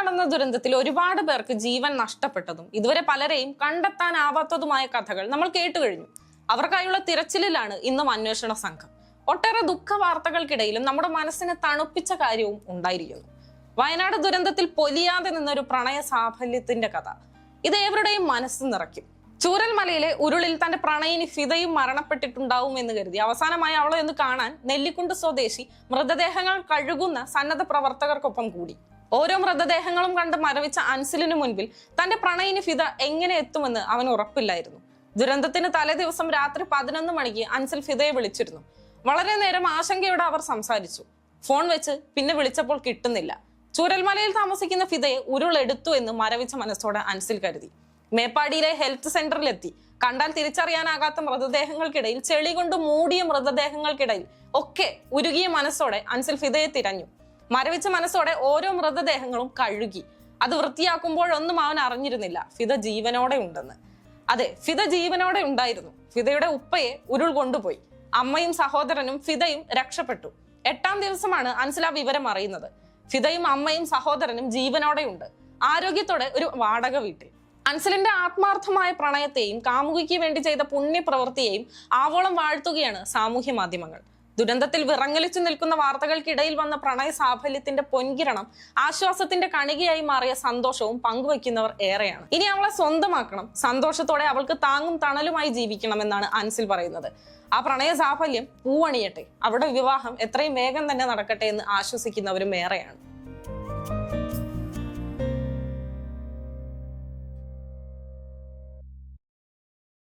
നടന്ന ദുരന്തത്തിൽ ഒരുപാട് പേർക്ക് ജീവൻ നഷ്ടപ്പെട്ടതും ഇതുവരെ പലരെയും കണ്ടെത്താനാവാത്തതുമായ കഥകൾ നമ്മൾ കേട്ടു കഴിഞ്ഞു. അവർക്കായുള്ള തിരച്ചിലിലാണ് ഇന്നും അന്വേഷണ സംഘം. ഒട്ടേറെ ദുഃഖ വാർത്തകൾക്കിടയിലും നമ്മുടെ മനസ്സിനെ തണുപ്പിച്ച കാര്യവും ഉണ്ടായിരിക്കുന്നു. വയനാട് ദുരന്തത്തിൽ പൊലിയാതെ നിന്നൊരു പ്രണയ സാഫല്യത്തിന്റെ കഥ. ഇത് ഏവരുടെയും മനസ്സ് നിറയ്ക്കും. ചൂരൽമലയിലെ ഉരുളിൽ തന്റെ പ്രണയിനി ഫിതയും മരണപ്പെട്ടിട്ടുണ്ടാവും എന്ന് കരുതി. അവസാനമായി അവളെ ഒന്ന് കാണാൻ നെല്ലിക്കുണ്ട് സ്വദേശി മൃതദേഹങ്ങൾ കഴുകുന്ന സന്നദ്ധ പ്രവർത്തകർക്കൊപ്പം കൂടി. ഓരോ മൃതദേഹങ്ങളും കണ്ട് മരവിച്ച അൻസിലിനു മുൻപിൽ തന്റെ പ്രണയിന് ഫിദ എങ്ങനെ എത്തുമെന്ന് അവൻ ഉറപ്പില്ലായിരുന്നു. ദുരന്തത്തിന് തലേ ദിവസം രാത്രി പതിനൊന്ന് മണിക്ക് അൻസിൽ ഫിദയെ വിളിച്ചിരുന്നു. വളരെ നേരം ആശങ്കയോടെ അവർ സംസാരിച്ചു. ഫോൺ വെച്ച് പിന്നെ വിളിച്ചപ്പോൾ കിട്ടുന്നില്ല. ചൂരൽമലയിൽ താമസിക്കുന്ന ഫിദയെ ഉരുളെടുത്തു എന്ന് മരവിച്ച മനസ്സോടെ അൻസിൽ കരുതി. മേപ്പാടിയിലെ ഹെൽത്ത് സെന്ററിലെത്തി. കണ്ടാൽ തിരിച്ചറിയാനാകാത്ത മൃതദേഹങ്ങൾക്കിടയിൽ ചെളി കൊണ്ട് മൂടിയ മൃതദേഹങ്ങൾക്കിടയിൽ ഒക്കെ ഉരുകിയ മനസ്സോടെ അൻസിൽ ഫിദയെ തിരഞ്ഞു. മരവിച്ച മനസ്സോടെ ഓരോ മൃതദേഹങ്ങളും കഴുകി. അത് വൃത്തിയാക്കുമ്പോഴൊന്നും അവൻ അറിഞ്ഞിരുന്നില്ല. ഫിദ ജീവനോടെ ഉണ്ടെന്ന്. അതെ ഫിദ ജീവനോടെ ഉണ്ടായിരുന്നു. ഫിദയുടെ ഉപ്പയെ ഉരുൾ കൊണ്ടുപോയി. അമ്മയും സഹോദരനും ഫിദയും രക്ഷപ്പെട്ടു. എട്ടാം ദിവസമാണ് അൻസില വിവരം അറിയുന്നത്. ഫിദയും അമ്മയും സഹോദരനും ജീവനോടെയുണ്ട് ആരോഗ്യത്തോടെ ഒരു വാടക വീട്ടിൽ. അൻസലിന്റെ ആത്മാർത്ഥമായ പ്രണയത്തെയും കാമുകിക്ക് വേണ്ടി ചെയ്ത പുണ്യപ്രവൃത്തിയെയും ആവോളം വാഴ്ത്തുകയാണ് സാമൂഹ്യ മാധ്യമങ്ങൾ. ദുരന്തത്തിൽ വിറങ്ങലിച്ചു നിൽക്കുന്ന വാർത്തകൾക്കിടയിൽ വന്ന പ്രണയ സാഫല്യത്തിന്റെ പൊൻകിരണം ആശ്വാസത്തിന്റെ കണികയായി മാറിയ സന്തോഷവും പങ്കുവയ്ക്കുന്നവർ ഏറെയാണ്. ഇനി അവളെ സ്വന്തമാക്കണം. സന്തോഷത്തോടെ അവൾക്ക് താങ്ങും തണലുമായി ജീവിക്കണമെന്നാണ് അൻസിൽ പറയുന്നത്. ആ പ്രണയ സാഫല്യം പൂവണിയട്ടെ. അവിടെ വിവാഹം എത്രയും വേഗം തന്നെ നടക്കട്ടെ എന്ന് ആശ്വസിക്കുന്നവരും ഏറെയാണ്.